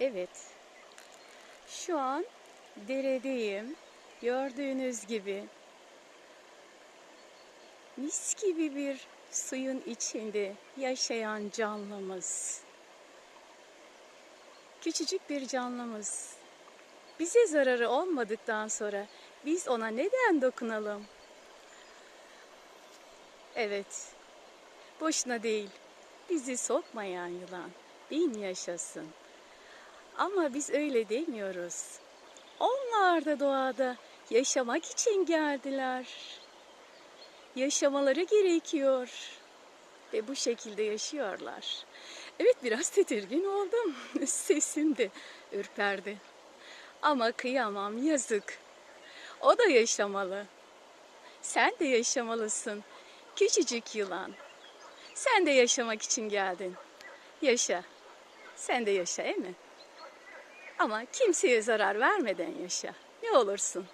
Evet. Şu an deredeyim. Gördüğünüz gibi mis gibi bir suyun içinde yaşayan canlımız. Küçücük bir canlımız. Bize zararı olmadıktan sonra biz ona neden dokunalım? Evet. Boşuna değil. Bizi sokmayan yılan bin yaşasın. Ama biz öyle demiyoruz. Onlar da doğada yaşamak için geldiler. Yaşamaları gerekiyor. Ve bu şekilde yaşıyorlar. Evet biraz tedirgin oldum. Sesim de ürperdi. Ama kıyamam yazık. O da yaşamalı. Sen de yaşamalısın. Küçücük yılan. Sen de yaşamak için geldin. Yaşa. Sen de yaşa, değil mi? Ama kimseye zarar vermeden yaşa. Ne olursun.